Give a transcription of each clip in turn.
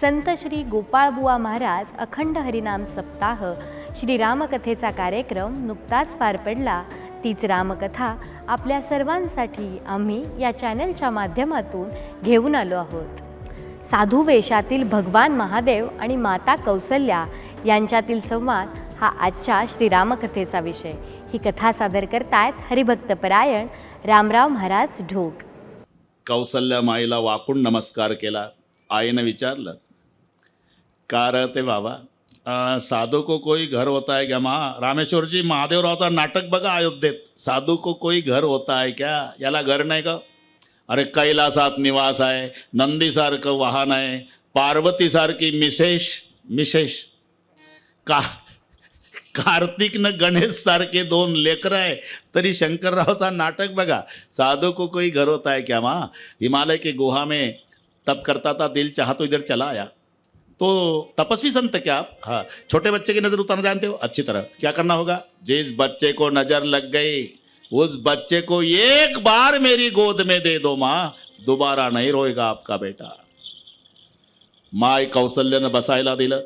संत श्री गोपाळबुवा महाराज अखंड हरिनाम सप्ताह श्री रामकथेचा कार्यक्रम नुकताच पार पडला. तीच रामकथा आपल्या सर्वांसाठी आम्ही या चॅनलच्या माध्यमातून घेऊन आलो आहोत. साधू वेशातील भगवान महादेव आणि माता कौसल्या यांच्यातील संवाद हा आजच्या श्रीरामकथेचा विषय. ही कथा सादर करतायत हरिभक्तपरायण रामराव महाराज ढोक. कौसल्या माईला वाकून नमस्कार केला. आईनं विचारलं का रहते बाबा. साधू को कोई घर होता है क्या? माँ रामेश्वर जी महादेवरावचा नाटक बघा अयोध्येत. साधू को कोई घर होता है क्या? याला घर नाही का? अरे कैलासात निवास आहे नंदीसारखं वाहन आहे पार्वतीसारखी मिसेश मिसेश का कार्तिकनं गणेश सारखे दोन लेकरं आहे तरी शंकररावचा नाटक बघा. साधू को कोई घर होता है क्या माँ? हिमालय की गुहा में तप करता था दिल चाहा तो इधर चला आया. तो तपस्वी संत क्या आप? हाँ छोटे बच्चे की नज़र उतारना जानते हो? अच्छी तरह। क्या करना होगा? जिस बच्चे को नज़र लग गई उस बच्चे को एक बार मेरी गोद में दे दो माँ। दोबारा नहीं रोएगा आपका बेटा। माय कौशल्यानं बसायला दिलं।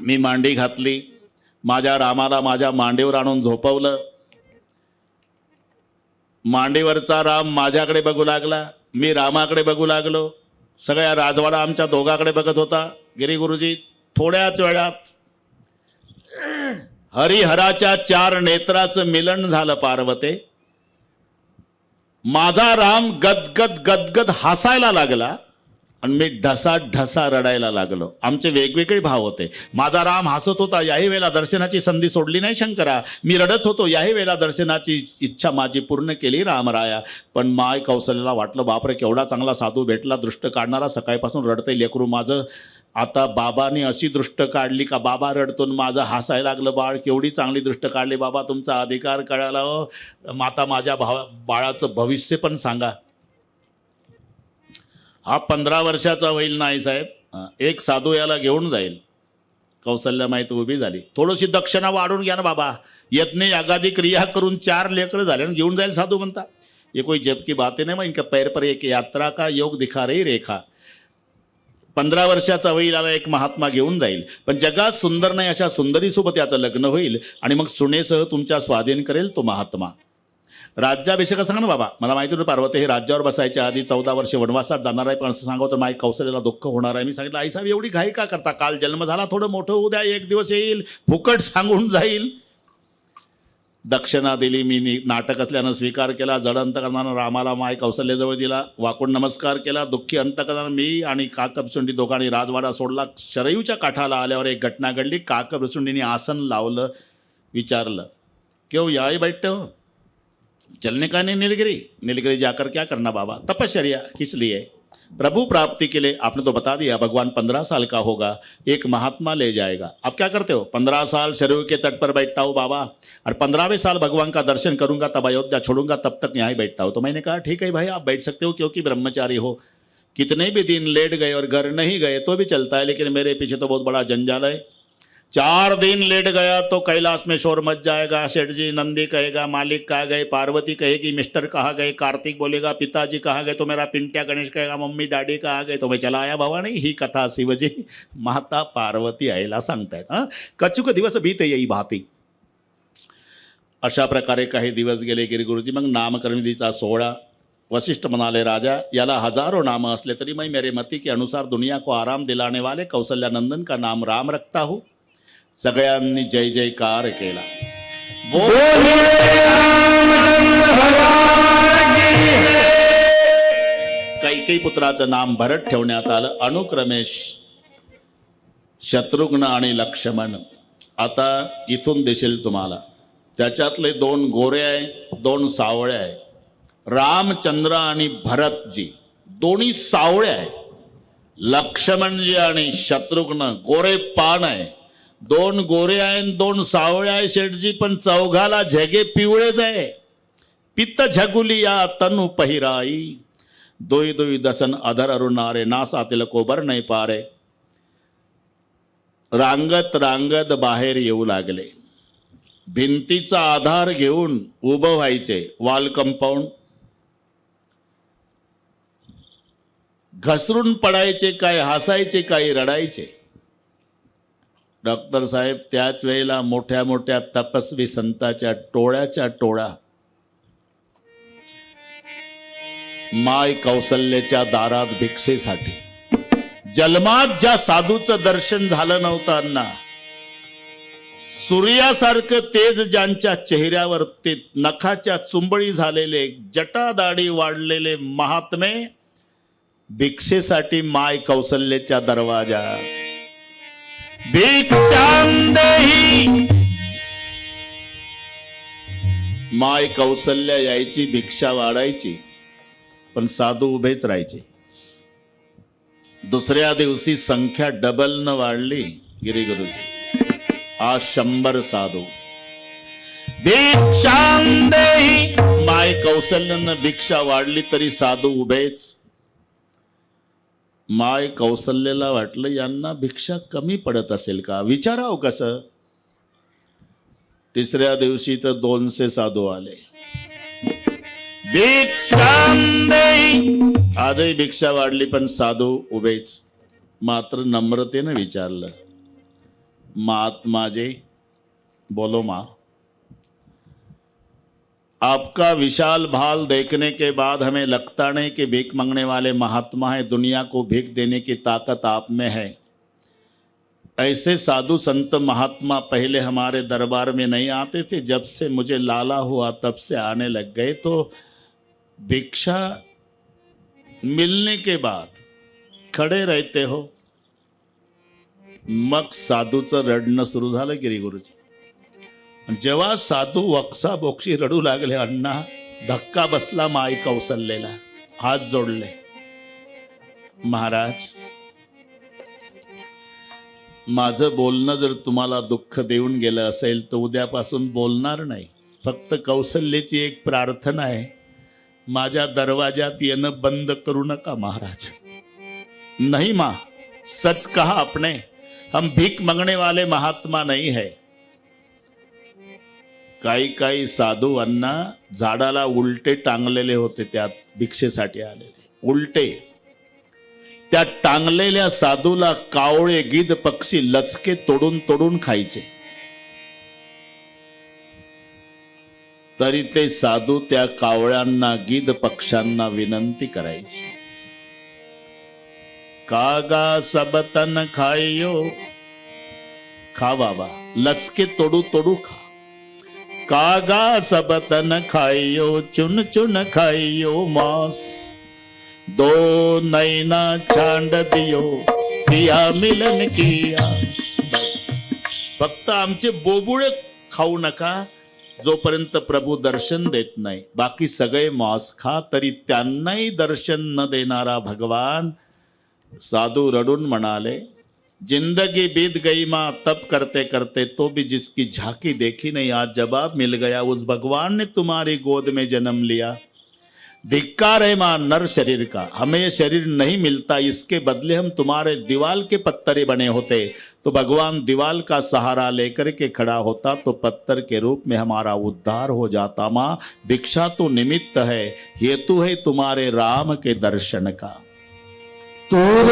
मी मांडी घातली। माझ्या रामाला माझ्या मांडीवर आणून झोपवलं। मांडीवरचा राम माझ्याकडे बघू लागला। मी रामाकडे बघू लागलो। सगळ्या राजवाडा आमच्या दोघाकडे बघत होता. गिरी गुरुजी थोड्याच वेळात हरिहराच्या चार नेत्राचं मिलन झालं पार्वते. माझा राम गदगद गदगद हसायला लागला. आणि मी ढसा ढसा रडायला लागलो. आमचे वेगवेगळे भाव होते. माझा राम हसत होता याही वेळेला दर्शनाची संधी सोडली नाही शंकरा. मी रडत होतो याही वेळेला दर्शनाची इच्छा माझी पूर्ण केली रामराया. पण माय कौशल्याला वाटलं बापरे केवढा चांगला साधू भेटला दृष्ट काढणारा. सकाळपासून रडते लेकरू माझं. आता बाबाने अशी दृष्ट काढली का बाबा रडतून माझं हसायला लागलं बाळ केवढी चांगली दृष्ट काढली बाबा तुमचा अधिकार कळाला हो. माता माझ्या भावा बाळाचं भविष्य पण सांगा. हा पंधरा वर्षाचा होईल नाही साहेब. एक साधू याला घेऊन जाईल. कौशल्या माहिती उभी झाली. थोडीशी दक्षिणा वाढून घ्या ना बाबा. यज्ञ यागादी क्रिया करून चार लेकर झाले आणि घेऊन जाईल साधू म्हणता. ये कोई जब की बातें नाही मग इनका पैर पर एक यात्रा का योग दिखा रही रेखा. पंधरा वर्षाचा होईल याला एक महात्मा घेऊन जाईल. पण जगात सुंदर नाही अशा सुंदरीसोबत याचं लग्न होईल. आणि मग सुनेसह तुमच्या स्वाधीन करेल तो महात्मा. राज्याभिषेक सांगा ना बाबा. मला माहिती होतं पार्वती हे राज्यावर बसायच्या आधी चौदा वर्ष वनवासात जाणार आहे पण असं सांगा तर माई कौशल्याला दुःख होणार आहे. मी सांगितलं आई साहेब एवढी घाई का करता? काल जन्म झाला थोडं मोठं होऊ द्या एक दिवस येईल फुकट सांगून जाईल. दक्षिणा दिली मी नाटक असल्यानं स्वीकार केला जड अंतकरणानं रामाला माय कौशल्याजवळ दिला वाकून नमस्कार केला दुःखी अंतकरणानं मी आणि काकबचुंडी दोघांनी राजवाडा सोडला शरयूच्या काठाला आल्यावर एक घटना घडली काकबचुंडीने आसन लावलं विचारलं केव याही बैठते हो चलने का नहीं नीलगिरी। नीलगिरी जाकर क्या करना बाबा? तपश्चर्या किस लिए? प्रभु प्राप्ति के लिए आपने तो बता दिया, भगवान पंद्रह साल का होगा, एक महात्मा ले जाएगा। आप क्या करते हो? पंद्रह साल शरीर के तट पर बैठता हूँ बाबा, और पंद्रहवें साल भगवान का दर्शन करूँगा, तब अयोध्या छोड़ूँगा, तब तक यहाँ बैठता हूँ। तो मैंने कहा, ठीक है भाई, आप बैठ सकते हो, क्योंकि ब्रह्मचारी हो। कितने भी दिन लेट गए और घर नहीं गए तो भी चलता है, लेकिन मेरे पीछे तो बहुत बड़ा जंजाल है। चार दिन लेट गया तो कैलाश में शोर मच जाएगा सेठ जी नंदी कहेगा, मालिक कहा गए, पार्वती कहेगी, मिस्टर कहा गए, कार्तिक बोलेगा, पिताजी कहा गए तो मेरा पिंटिया गणेश कहेगा, मम्मी डॅडी कहा गए तो मैं चला आया भवानी, ही कथा शिवजी, माता पार्वती आईला सांगतायत, हाँ? कचुक दिवस भीते येई भाती। अशा प्रकारे काही दिवस गेले गिरी गुरुजी मग नामकरणविधीचा सोहळा, वशिष्ठ म्हणाले, राजा, याला हज़ारों नाम असले तरी मैं मेरे मती के अनुसार दुनिया को आराम दिलाने वाले कौशल्यानंदन का नाम राम रखता हूँ। सगळ्यांनी जय जयकार केला. कैकेयी पुत्राचं नाम भरत ठेवण्यात आलं. अनुक्रमेश शत्रुघ्न आणि लक्ष्मण. आता इथून दिसेल तुम्हाला. त्याच्यातले दोन गोरे आहे दोन सावळे आहे. रामचंद्र आणि भरतजी. दोन्ही सावळे आहे. लक्ष्मणजी आणि शत्रुघ्न गोरे पान आहे. दोन गोरे आहे दोन सावळे आहे शेठजी पण चौघाला झेगे पिवळेच आहे. पित्त झगुलिया तनु पहिराई. दोई दोई दसन अधर अरुणारे नासातील कोबर नाही पारे. रांगत रांगत बाहेर येऊ लागले. भिंतीचा आधार घेऊन उभं व्हायचे वॉल कंपाऊंड. घसरून पडायचे काय हसायचे काही रडायचे. डॉक्टर साहेब त्याच वेळेला मोठ्या मोठ्या तपस्वी संताच्या टोळ्याच्या टोळ्या माय कौशल्याच्या दारात भिक्षेसाठी. जन्मात ज्या साधूचं दर्शन झालं नव्हताना सूर्यासारखं तेज ज्यांच्या चेहऱ्यावर ते नखाच्या चुंबळी झालेले जटादाडी वाढलेले महात्मे भिक्षेसाठी माय कौशल्याच्या दरवाजात भिक्षांदेही. माय कौशल्या यायची भिक्षा वाढायची पण साधू उभेच राहायचे. दुसऱ्या दिवशी संख्या डबल न वाढली गिरी गुरुजी. आज शंभर साधू. भिक्षांदेही. माय कौशल्यानं भिक्षा वाढली तरी साधू उभेच. माय कौसल्यला वाटलं यांना भिक्षा कमी पडत असेल का? विचाराव कसं? तिसऱ्या दिवशी तर दोनशे साधू आले. आजही भिक्षा वाढली पण साधू उभेच. मात्र नम्रतेनं विचारलं मात माझे? बोलो मा. आपका विशाल भाल देखने के बाद हमें लगता नहीं कि भीख मांगने वाले महात्मा है, दुनिया को भीख देने की ताकत आप में है। ऐसे साधु संत महात्मा पहले हमारे दरबार में नहीं आते थे। जब से मुझे लाला हुआ, तब से आने लग गए। तो भिक्षा मिलने के बाद खडे रहते हो। मग साधूचं रडणं सुरू झालं गिरी गुरुजी जेव्हा साधू वक्सा बोक्षी रडू लागले अण्णा धक्का बसला माई कौसल्येला. हात जोडले. महाराज माझं बोलणं जर तुम्हाला दुःख देऊन गेलं असेल तर उद्यापासून बोलणार नाही. फक्त कौशल्याची एक प्रार्थना आहे. माझ्या दरवाजात येणं बंद करू नका महाराज. नहीं मा सच कहा आपने हम भीख मंगणे वाले महात्मा नहीं है. काही काही साधू झाडाला उलटे टांगलेले होते त्यात भिक्षेसाठी आलेले. उलटे. त्या टांगलेल्या साधूला कावळे गिद पक्षी लचके तोडून तोडून खायचे. तरी ते साधू त्या कावळ्यांना गिद पक्ष्यांना विनंती करायची. कागा सबतन खायो खा बाबा लचके तोडू तोडू खा. कागा सबतन खाइयो चुन चुन खाइयो मांस। दो नैना छांड दियो पिया मिलन किया। फक्त आमचे बोबुळे खाऊ नका जोपर्यंत प्रभू दर्शन देत नाही. बाकी सगळे मांस खा तरी त्यांनाही दर्शन न देणारा भगवान साधू रडून म्हणाले ज़िंदगी बीत गई माँ तब करते करते तो भी जिसकी झांकी देखी नहीं, आज जवाब मिल गया, उस भगवान ने तुम्हारी गोद में जन्म लिया। धिक्कार है माँ, नर शरीर का, हमें ये शरीर नहीं मिलता, इसके बदले हम तुम्हारे दीवाल के पत्थरे बने होते। तो भगवान दीवाल का सहारा लेकर के खड़ा होता तो पत्थर के रूप में हमारा उद्धार हो जाता। माँ, भिक्षा तो निमित्त है, हेतु है तुम्हारे राम के दर्शन का। तोर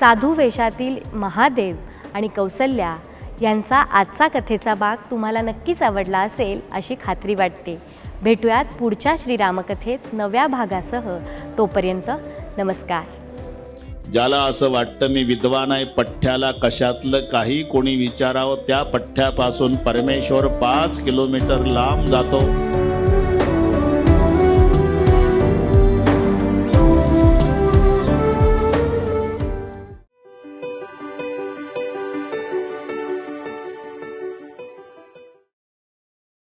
साधू वेशातील महादेव आणि कौसल्या यांचा आजचा कथेचा भाग तुम्हाला नक्कीच आवडला असेल अशी खात्री वाटते. भेटूयात पुढच्या श्रीरामकथेत नव्या भागासह. तोपर्यंत नमस्कार. ज्याला असं वाटतं मी विद्वान आहे पठ्ठ्याला कशातलं काही कोणी विचारावं त्या पठ्ठ्यापासून परमेश्वर पाच किलोमीटर लांब जातो.